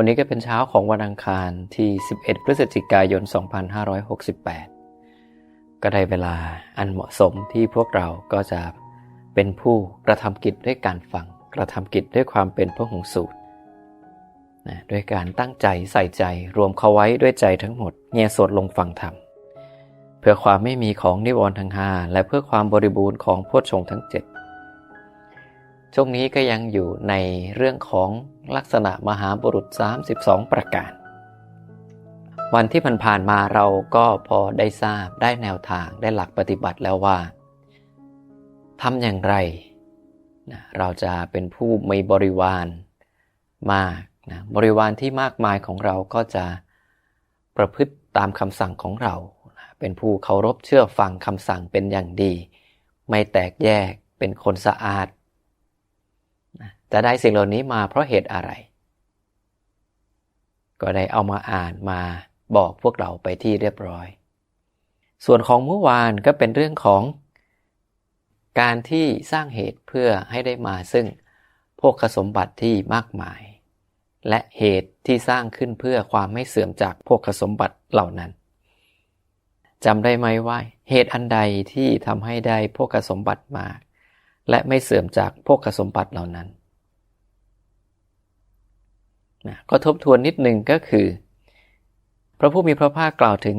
วันนี้ก็เป็นเช้าของวันอังคารที่ 11 พฤศจิกายน 2568 ก็ได้เวลาอันเหมาะสมที่พวกเราก็จะเป็นผู้กระทำกิจด้วยการฟัง กระทำกิจด้วยความเป็นพระหงสูตรนะด้วยการตั้งใจใส่ใจรวมเข้าไว้ด้วยใจทั้งหมดเงียสวดลงฟังธรรมเพื่อความไม่มีของนิวรณ์ทั้งห้าและเพื่อความบริบูรณ์ของพวชงทั้งเจ็ด ช่วงนี้ก็ยังอยู่ในเรื่องของลักษณะมหาบุรุษ 32 ประการ วันที่ผ่านๆมาเราก็พอได้ทราบได้แนวทางได้หลักปฏิบัติแล้วว่าทำอย่างไรนะเราจะเป็นผู้มีบริวารมากนะบริวารที่มากมายของเราก็จะประพฤติตามคำสั่งของเรานะเป็นผู้เคารพเชื่อฟังคำสั่งเป็นอย่างดี ไม่แตกแยกเป็นคนสะอาด จะได้สิ่งเหล่านี้มาเพราะเหตุอะไร ก็ได้เอามาอ่านมาบอกพวกเราไปที่เรียบร้อย ส่วนของเมื่อวานก็เป็นเรื่องของการที่สร้างเหตุเพื่อให้ได้มาซึ่งพวกสมบัติที่มากมาย และเหตุที่สร้างขึ้นเพื่อความไม่เสื่อมจากพวกสมบัติเหล่านั้นจำได้ไหมว่า เหตุอันใดที่ทำให้ได้พวกสมบัติมาและไม่เสื่อมจากพวกสมบัติเหล่านั้น นะก็ทบทวนนิดหนึ่งก็คือ พระผู้มีพระภาคกล่าวถึง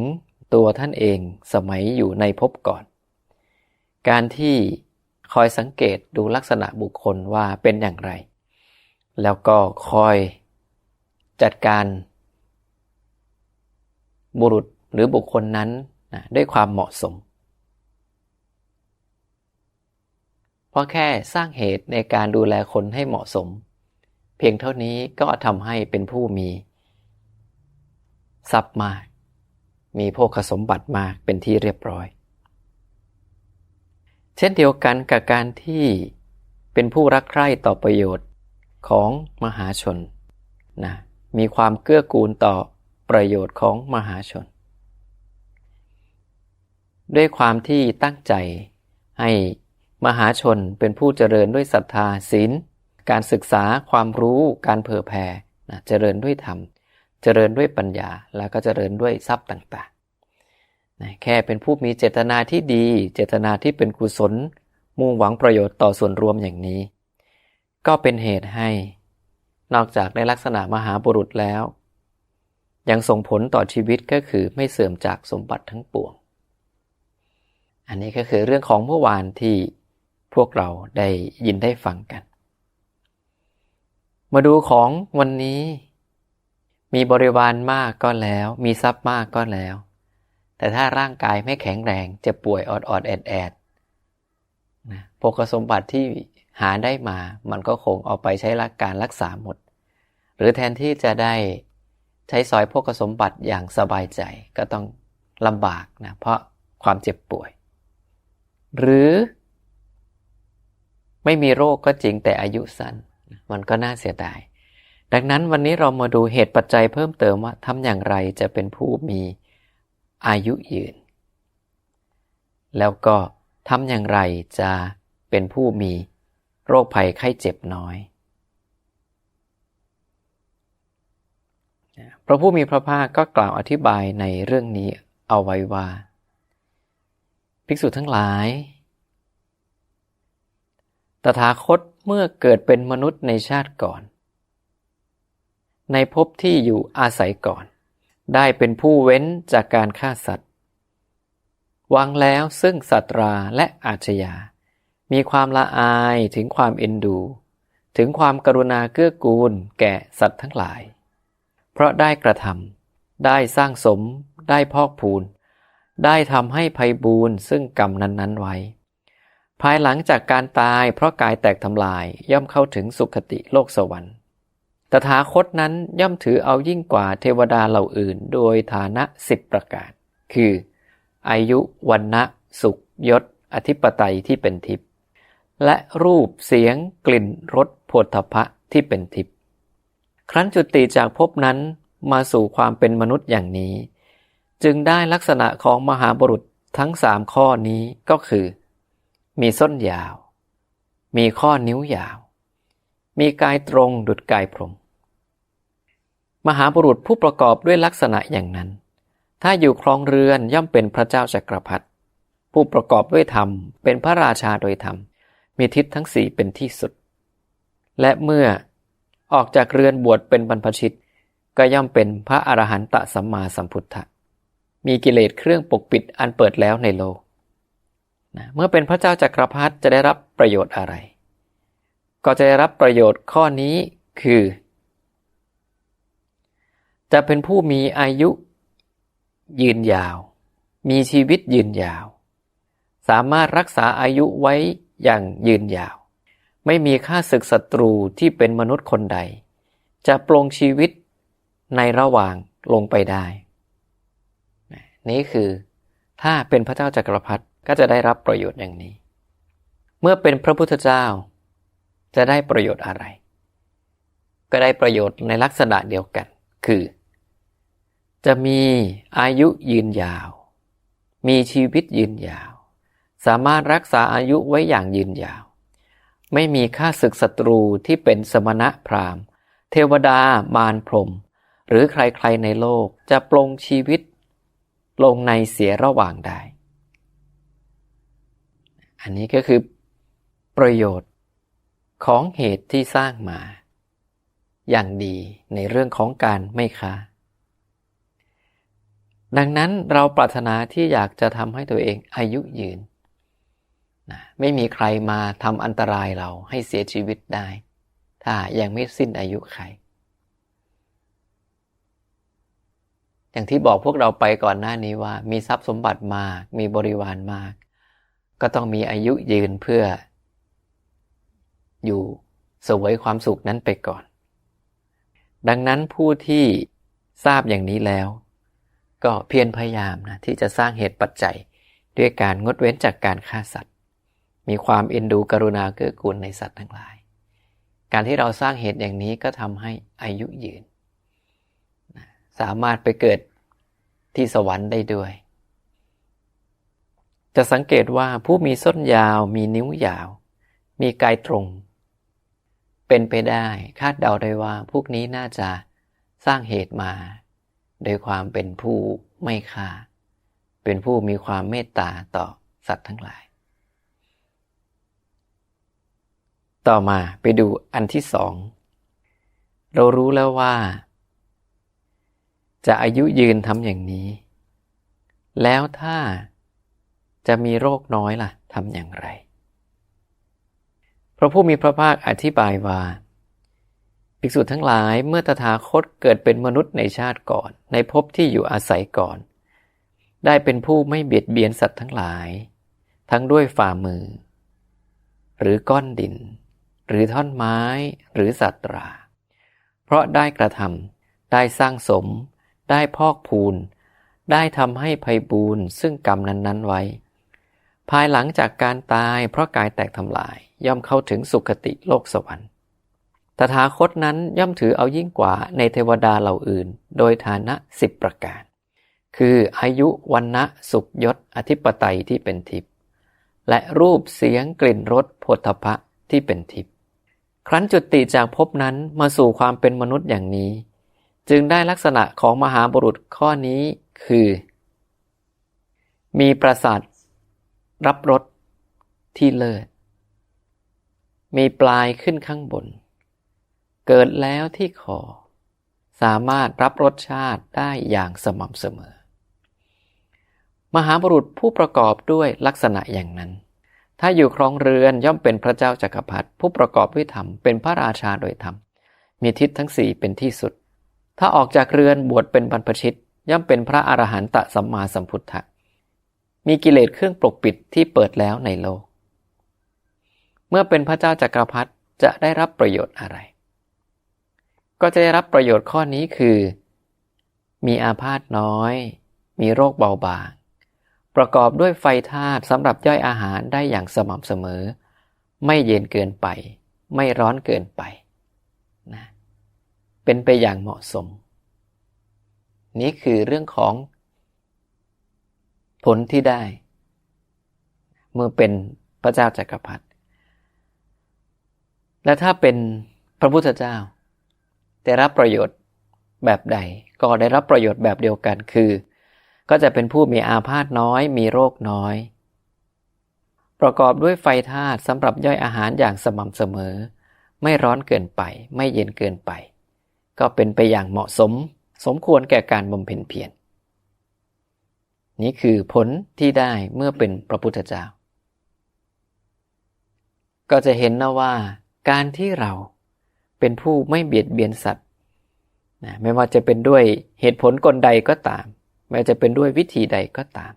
ตัวท่านเองสมัยอยู่ในภพก่อน การที่คอยสังเกตดูลักษณะบุคคลว่าเป็นอย่างไร แล้วก็คอยจัดการ บุรุษหรือบุคคลนั้นนะด้วยความเหมาะสม เพราะแค่สร้างเหตุในการดูแลคนให้เหมาะสม เพียงเท่านี้ก็ทำให้เป็นผู้มี ทรัพย์มาก มีโภคสมบัติมากเป็นที่เรียบร้อย เช่นเดียวกันกับการที่เป็นผู้รักใคร่ต่อประโยชน์ของมหาชนนะมีความเกื้อกูลต่อประโยชน์ของมหาชน ด้วยความที่ตั้งใจให้มหาชนเป็นผู้เจริญด้วยศรัทธาศีล การศึกษาความรู้การเผยแผ่นะเจริญด้วยธรรม เจริญด้วยปัญญา แล้วก็เจริญด้วยทรัพย์ต่างๆนะแค่เป็นผู้มีเจตนาที่ดี เจตนาที่เป็นกุศล มุ่งหวังประโยชน์ต่อส่วนรวมอย่างนี้ ก็เป็นเหตุให้ นอกจากในลักษณะมหาบุรุษแล้ว ยังส่งผลต่อชีวิตก็คือไม่เสื่อมจากสมบัติทั้งปวง อันนี้ก็คือเรื่องของเมื่อวานที่พวกเราได้ยินได้ฟังกัน มาดูของวันนี้ มีบริวารมากก็แล้ว มีทรัพย์มากก็แล้ว แต่ถ้าร่างกายไม่แข็งแรงจะป่วยอดอดแอดแอดนะพกสมบัติที่หาได้มามันก็คงเอาไปใช้รักการรักษาหมด หรือแทนที่จะได้ใช้สอยพกสมบัติอย่างสบายใจก็ต้องลำบากนะเพราะความเจ็บป่วย หรือ ไม่มีโรคก็จริงแต่อายุสั้น มันก็น่าเสียดาย ดังนั้นวันนี้เรามาดูเหตุปัจจัยเพิ่มเติมว่าทำอย่างไรจะเป็นผู้มีอายุยืน แล้วก็ทำอย่างไรจะเป็นผู้มีโรคภัยไข้เจ็บน้อย พระผู้มีพระภาคก็กล่าวอธิบายในเรื่องนี้เอาไว้ว่า ภิกษุทั้งหลาย ตถาคตเมื่อเกิดเป็นมนุษย์ในชาติก่อน ในภพที่อยู่อาศัยก่อน ได้เป็นผู้เว้นจากการฆ่าสัตว์วางแล้วซึ่งสัตราและอาชญา มีความละอายถึงความเอ็นดู ถึงความกรุณาเกื้อกูลแก่สัตว์ทั้งหลาย เพราะได้กระทำได้สร้างสม ได้พอกพูน ได้ทำให้ภัยบูนซึ่งกรรมนั้น ๆ ไว้ ภายหลังจากการตายเพราะกายแตกทำลายย่อมเข้าถึงสุคติโลกสวรรค์ ตถาคตนั้นย่อมถือเอายิ่งกว่าเทวดาเหล่าอื่น โดยฐานะสิบประการ คือ อายุวันนะสุขยศ อธิปไตยที่เป็นทิพย์และรูปเสียงกลิ่นรสโผฏฐะที่เป็นทิพย์ครั้นจุติจากภพนั้นมาสู่ความเป็นมนุษย์อย่างนี้ จึงได้ลักษณะของมหาบุรุษทั้งสามข้อนี้ก็คือ มีส้นยาว มีข้อนิ้วยาว มีกายตรงดุดกายพรม มหาบุรุษผู้ประกอบด้วยลักษณะอย่างนั้น ถ้าอยู่ครองเรือนย่อมเป็นพระเจ้าจักรพรรดิผู้ประกอบด้วยธรรม เป็นพระราชาโดยธรรม มีทิศทั้งสี่เป็นที่สุด และเมื่อออกจากเรือนบวชเป็นบรรพชิต ก็ย่อมเป็นพระอรหันตสัมมาสัมพุทธะมีกิเลสเครื่องปกปิดอันเปิดแล้วในโลก นะเมื่อเป็นพระเจ้าจักรพรรดิจะได้รับประโยชน์อะไร ก็จะได้รับประโยชน์ข้อนี้คือ จะเป็นผู้มีอายุยืนยาว มีชีวิตยืนยาว สามารถรักษาอายุไว้อย่างยืนยาว ไม่มีค่าศึกศัตรูที่เป็นมนุษย์คนใด จะปลงชีวิตในระหว่างลงไปได้ นี่คือถ้าเป็นพระเจ้าจักรพรรดิ ก็จะได้รับประโยชน์อย่างนี้ เมื่อเป็นพระพุทธเจ้า จะได้ประโยชน์อะไร ก็ได้ประโยชน์ในลักษณะเดียวกัน คือ จะมีอายุยืนยาว มีชีวิตยืนยาว สามารถรักษาอายุไว้อย่างยืนยาว ไม่มีค่าศึกศัตรูที่เป็นสมณะพราหมณ์ เทวดามารพรหมหรือใครๆในโลกจะปลงชีวิต ลงในเสียระหว่างได้ อันนี้ก็คือประโยชน์ของเหตุที่สร้างมา อย่างดีในเรื่องของการไม่ค้า ดังนั้นเราปรารถนาที่อยากจะทำให้ตัวเองอายุยืนนะไม่มีใครมาทำอันตรายเราให้เสียชีวิตได้ ถ้ายังไม่สิ้นอายุไข อย่างที่บอกพวกเราไปก่อนหน้านี้ว่า มีทรัพย์สมบัติมาก มีบริวารมาก ก็ต้องมีอายุยืนเพื่อ อยู่สวยความสุขนั้นไปก่อน ดังนั้นผู้ที่ทราบอย่างนี้แล้ว ก็เพียรพยายามนะที่จะสร้างเหตุปัจจัยด้วยการงดเว้นจากการฆ่าสัตว์ มีความเอ็นดูกรุณาเกื้อกูลในสัตว์ทั้งหลาย การที่เราสร้างเหตุอย่างนี้ก็ทำให้อายุยืน สามารถไปเกิดที่สวรรค์ได้ด้วย จะสังเกตว่าผู้มีส้นยาวมีนิ้วยาว มีกายตรง เป็นไปได้คาดเดาได้ว่าพวกนี้น่าจะสร้างเหตุมา โดยความเป็นผู้ไม่ฆ่า เป็นผู้มีความเมตตาต่อสัตว์ทั้งหลาย ต่อมาไปดูอันที่สอง เรารู้แล้วว่า จะอายุยืนทำอย่างนี้ แล้วถ้า จะมีโรคน้อยล่ะทำอย่างไร พระผู้มีพระภาคอธิบายว่าภิกษุทั้งหลายเมื่อตถาคตเกิดเป็นมนุษย์ในชาติก่อน ในภพที่อยู่อาศัยก่อน ได้เป็นผู้ไม่เบียดเบียนสัตว์ทั้งหลาย ทั้งด้วยฝ่ามือ หรือก้อนดิน หรือท่อนไม้ หรือสัตว์รา เพราะได้กระทำได้สร้างสม ได้พอกพูน ได้ทำให้ภัยบูนซึ่งกรรมนั้น ๆ ไว้ ภายหลังจากการตายเพราะกายแตกทำลายย่อมเข้าถึงสุคติโลกสวรรค์ ตถาคตนั้นย่อมถือเอายิ่งกว่าในเทวดาเหล่าอื่น โดยฐานะสิบประการ คืออายุวันนะสุขยศอธิปไตยที่เป็นทิพย์และรูปเสียงกลิ่นรสโผฏฐะที่เป็นทิพย์ครั้นจุติจากภพนั้นมาสู่ความเป็นมนุษย์อย่างนี้ จึงได้ลักษณะของมหาบุรุษข้อนี้คือ มีประสาท รับรสที่เลิศ มีปลายขึ้นข้างบน เกิดแล้วที่คอ สามารถรับรสชาติได้อย่างสม่ำเสมอ มหาบุรุษผู้ประกอบด้วยลักษณะอย่างนั้น ถ้าอยู่ครองเรือนย่อมเป็นพระเจ้าจากักรพรรดิผู้ประกอบด้วยธรรมเป็นพระราชาโดยธรรม มีทิศทั้งสี่เป็นที่สุด ถ้าออกจากเรือนบวชเป็นบรรพชิตย่อมเป็นพระอรหันตสัมมาสัมพุทธะ มีกิเลสเครื่องปกปิดที่เปิดแล้วในโลก เมื่อเป็นพระเจ้าจักรพรรดิจะได้รับประโยชน์อะไร ก็จะได้รับประโยชน์ข้อนี้คือ มีอาพาธน้อย มีโรคเบาบาง ประกอบด้วยไฟธาตุสำหรับย่อยอาหารได้อย่างสม่ำเสมอ ไม่เย็นเกินไป ไม่ร้อนเกินไปนะเป็นไปอย่างเหมาะสม นี่คือเรื่องของ ผลที่ได้ เมื่อเป็นพระเจ้าจากักรพรรดิและถ้าเป็นพระพุทธเจ้าได้รับประโยชน์แบบใด ก็ได้รับประโยชน์แบบเดียวกันคือ ก็จะเป็นผู้มีอาพาธน้อย มีโรคน้อย ประกอบด้วยไฟธาตุสำหรับย่อยอาหารอย่างสม่ำเสมอ ไม่ร้อนเกินไป ไม่เย็นเกินไป ก็เป็นไปอย่างเหมาะสม สมควรแก่การบำเพ็ญเพียร นี่คือผลที่ได้เมื่อเป็นพระพุทธเจ้า ก็จะเห็นนะว่า การที่เราเป็นผู้ไม่เบียดเบียนสัตว์นะไม่ว่าจะเป็นด้วยเหตุผลกลใดก็ตาม ไม่ว่าจะเป็นด้วยวิธีใดก็ตาม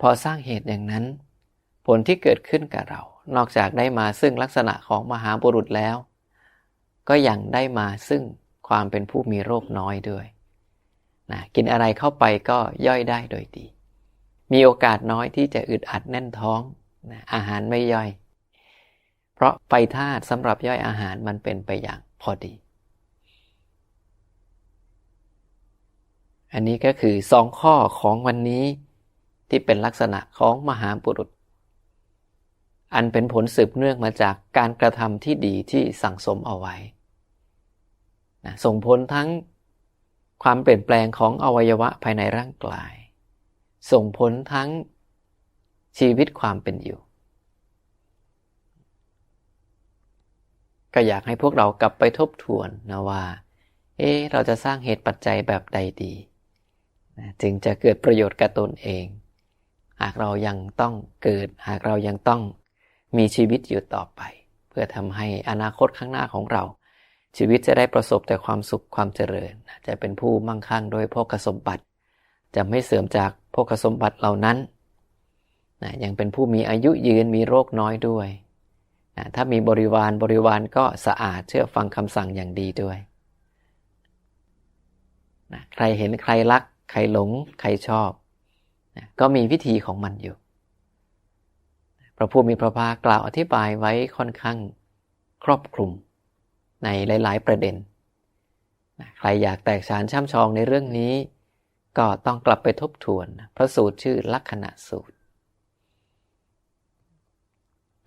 พอสร้างเหตุอย่างนั้น ผลที่เกิดขึ้นกับเรา นอกจากได้มาซึ่งลักษณะของมหาบุรุษแล้ว ก็ยังได้มาซึ่งความเป็นผู้มีโรคน้อยด้วย นะกินอะไรเข้าไปก็ย่อยได้โดยดี มีโอกาสน้อยที่จะอึดอัดแน่นท้องนะอาหารไม่ย่อย เพราะไฟธาตุสำหรับย่อยอาหารมันเป็นไปอย่างพอดี อันนี้ก็คือสองข้อของวันนี้ที่เป็นลักษณะของมหาบุรุษ อันเป็นผลสืบเนื่องมาจากการกระทำที่ดีที่สั่งสมเอาไว้นะส่งผลทั้ง ความเปลี่ยนแปลงของอวัยวะภายในร่างกาย ส่งผลทั้งชีวิตความเป็นอยู่ ก็อยากให้พวกเรากลับไปทบทวนนะว่า เอ๊เราจะสร้างเหตุปัจจัยแบบใดดีจึงจะเกิดประโยชน์กับตนเอง หากเรายังต้องเกิด หากเรายังต้องมีชีวิตอยู่ต่อไป เพื่อทำให้อนาคตข้างหน้าของเรา ชีวิตจะได้ประสบแต่ความสุขความเจริญ จะเป็นผู้มั่งคั่งโดยพกสมบัติ จะไม่เสื่อมจากพกสมบัติเหล่านั้นนะยังเป็นผู้มีอายุยืนมีโรคน้อยด้วยนะถ้ามีบริวารบริวารก็สะอาดเชื่อฟังคำสั่งอย่างดีด้วยนะใครเห็นใครรัก ใครหลง ใครชอบนะก็มีวิธีของมันอยู่ พระผู้มีพระภาคกล่าวอธิบายไว้ค่อนข้างครอบคลุม ในหลาย ๆ ประเด็น ใครอยากแตกฉานช่ำชองในเรื่องนี้ ก็ต้องกลับไปทบทวนพระสูตรชื่อลักษณะสูตร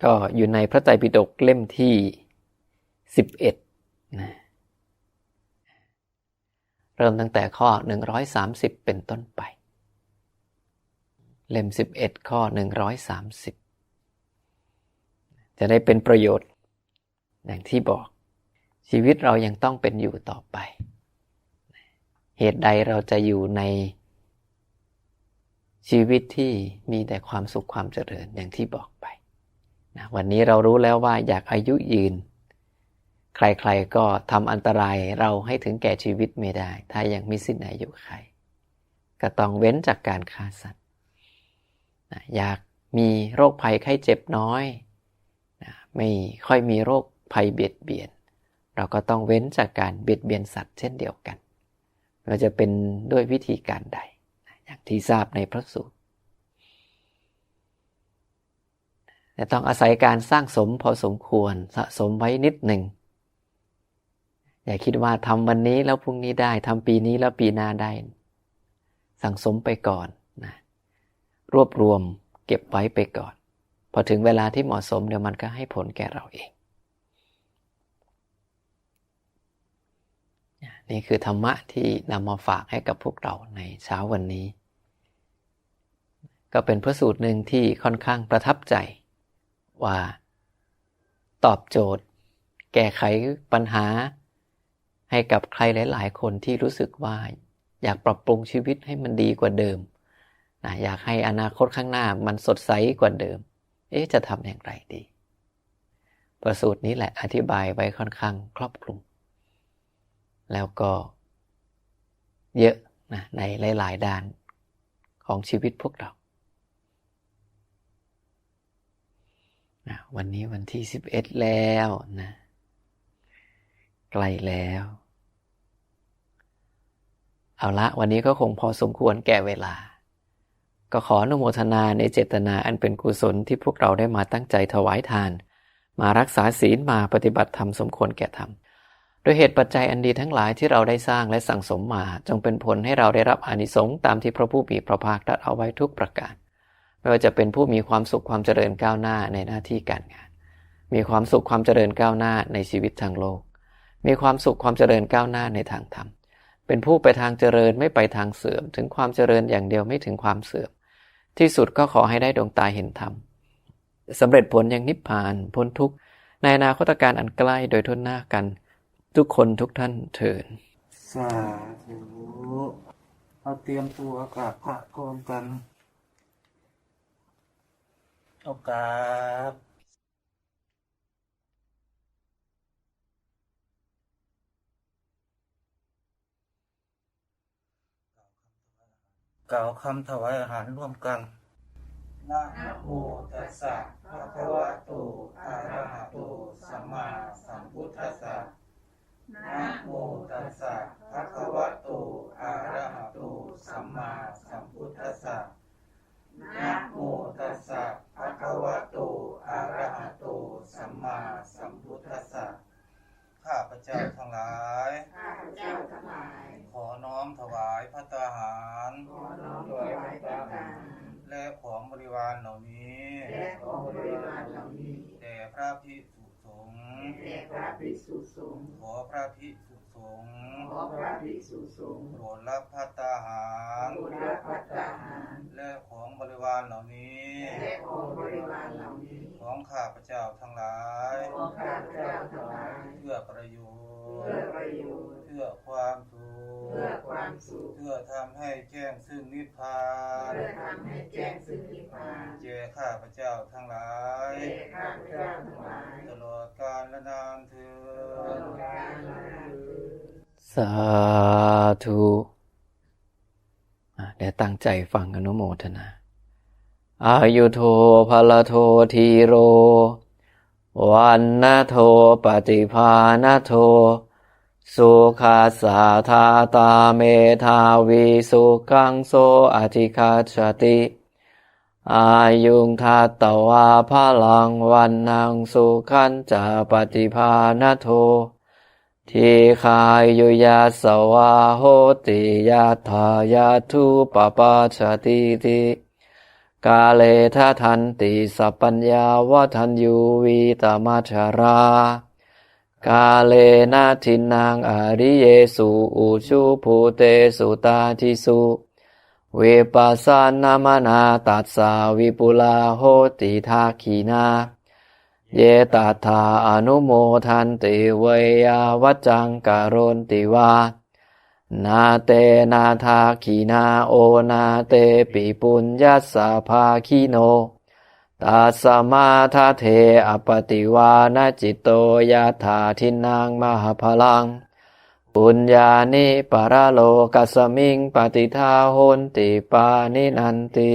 ก็อยู่ในพระไตรปิฎกเล่มที่ 11นะเริ่มตั้งแต่ข้อ 130 เป็นต้นไป เล่ม 11 ข้อ 130 จะได้เป็นประโยชน์อย่างที่บอก ชีวิตเรายังต้องเป็นอยู่ต่อไป เหตุใดเราจะอยู่ในชีวิตที่มีแต่ความสุขความเจริญอย่างที่บอกไปนะวันนี้เรารู้แล้วว่าอยากอายุยืน ใครๆก็ทำอันตรายเราให้ถึงแก่ชีวิตไม่ได้ ถ้ายังมีสิ้นอายุใครก็ต้องเว้นจากการฆ่าสัตว์นะอยากมีโรคภัยไข้เจ็บน้อยนะไม่ค่อยมีโรคภัยเบียดเบียน เราก็ต้องเว้นจากการเบียดเบียนสัตว์เช่นเดียวกัน เราจะเป็นด้วยวิธีการใด อย่างที่ทราบในพระสูตรแต่ต้องอาศัยการสร้างสมพอสมควรสะสมไว้นิดหนึ่ง อย่าคิดว่าทำวันนี้แล้วพรุ่งนี้ได้ทำปีนี้แล้วปีหน้าได้ สั่งสมไปก่อนนะรวบรวมเก็บไว้ไปก่อน พอถึงเวลาที่เหมาะสมเดี๋ยวมันก็ให้ผลแก่เราเอง นี่คือธรรมะที่นำมาฝากให้กับพวกเราในเช้าวันนี้ ก็เป็นพระสูตรหนึ่งที่ค่อนข้างประทับใจว่าตอบโจทย์ แก้ไขปัญหา ให้กับใครหลาย ๆ คนที่รู้สึกว่า อยากปรับปรุงชีวิตให้มันดีกว่าเดิมนะอยากให้อนาคตข้างหน้ามันสดใสกว่าเดิม เอ๊ะจะทำอย่างไรดี ประสูตรนี้แหละอธิบายไว้ค่อนข้างครอบคลุม แล้วก็เยอะนะในหลาย ๆ ด้านของชีวิตพวกเรานะวันนี้วันที่ 11 แล้วนะใกล้แล้ว เอาละวันนี้ก็คงพอสมควรแก่เวลา ก็ขออนุโมทนาในเจตนาอันเป็นกุศลที่พวกเราได้มาตั้งใจถวายทาน มารักษาศีลมาปฏิบัติธรรมสมควรแก่ธรรม โดยเหตุปัจจัยอันดีทั้งหลายที่เราได้สร้างและสั่งสมมา จงเป็นผลให้เราได้รับอานิสงส์ตามที่พระผู้มีพระภาคตรัสเอาไว้ทุกประการ ไม่ว่าจะเป็นผู้มีความสุขความเจริญก้าวหน้าในหน้าที่การงาน มีความสุขความเจริญก้าวหน้าในชีวิตทางโลก มีความสุขความเจริญก้าวหน้าในทางธรรม เป็นผู้ไปทางเจริญไม่ไปทางเสื่อม ถึงความเจริญอย่างเดียวไม่ถึงความเสื่อม ที่สุดก็ขอให้ได้ดวงตาเห็นธรรมสำเร็จผลอย่างนิพพานพ้นทุกข์ในอนาคตการอันใกล้โดยทุนหน้ากัน ทุกคนทุกท่านเถิดสาธุเราเตรียมตัวกราบพระพร้อมกันโอกาสกล่าวคำถวายอาหารร่วมกันนะโมตัสสะภะคะวะโตอะระหะโตสัมมาสัมพุทธัสสะ นะโมตัสสะภะคะวะโต อะระหะโต สัมมาสัมพุทธัสสะนะโมตัสสะภะคะวะโต อะระหะโต สัมมาสัมพุทธัสสะ ข้าพเจ้าทั้งหลาย ข้าพเจ้าทั้งหลาย ขอน้อมถวายพระตาหาร ขอน้อมถวายพระทานและของบริวารเหล่านี้ และของบริวารเหล่านี้ แด่พระภิกษุ สงฆ์แด่พระภิกษุสงฆ์ขอพระภิกษุ สงฆ์ขอพระภิกษุสงฆ์โปรดรับพระตาหารโปรดรับพระทหาร และของบริวารเหล่านี้และของบริวารเหล่านี้ ของข้าพเจ้าทั้งหลาย ของข้าพเจ้าทั้งหลาย เพื่อประโยชเพื่อน์ประโยชน์ เพื่อความสุข เพื่อความสุข เพื่อทำให้แจ้งซึ่งนิพพาน เพื่อทำให้แจ้งซึ่งนิพพานแก่ข้าพเจ้าทั้งหลายแก่ข้าพเจ้าทั้งหลาย ตลอดกาลและนานเธอ สาธุเดี๋ยวตั้งใจฟังอนุโมทนา อายุโทภลโททีโร วันนะโทปฏิภาณโท สุขาสาธาตาเมธาวีสุขังโสอธิคาชติ อายุงทัตตวาพลังวันนังสุขันจะปฏิภาณโท ทีคายโยยาสวาโหติยาทายาทุปปาชติติกาเลทะทันติสัพปัญญาวทันยูวีตมัชรา กาเลนะทินังอริเยสุอุชุภูเตสุตาทิสุเวปัสสนามนาตัสสาวิปุลาโหติทาคีนา เยตัทาอนุโมทันติเวยาวัจจังกโรนติวา นาเตนาทาขีนาโอนาเตปิปุญญัสสะภาคิโนตัสมาทาเทอปติวานาจิตโตยาธาทินังมหาพลัง ปุญญานิปรโลกัสสมิงปฏิทาโหนติปานินันติ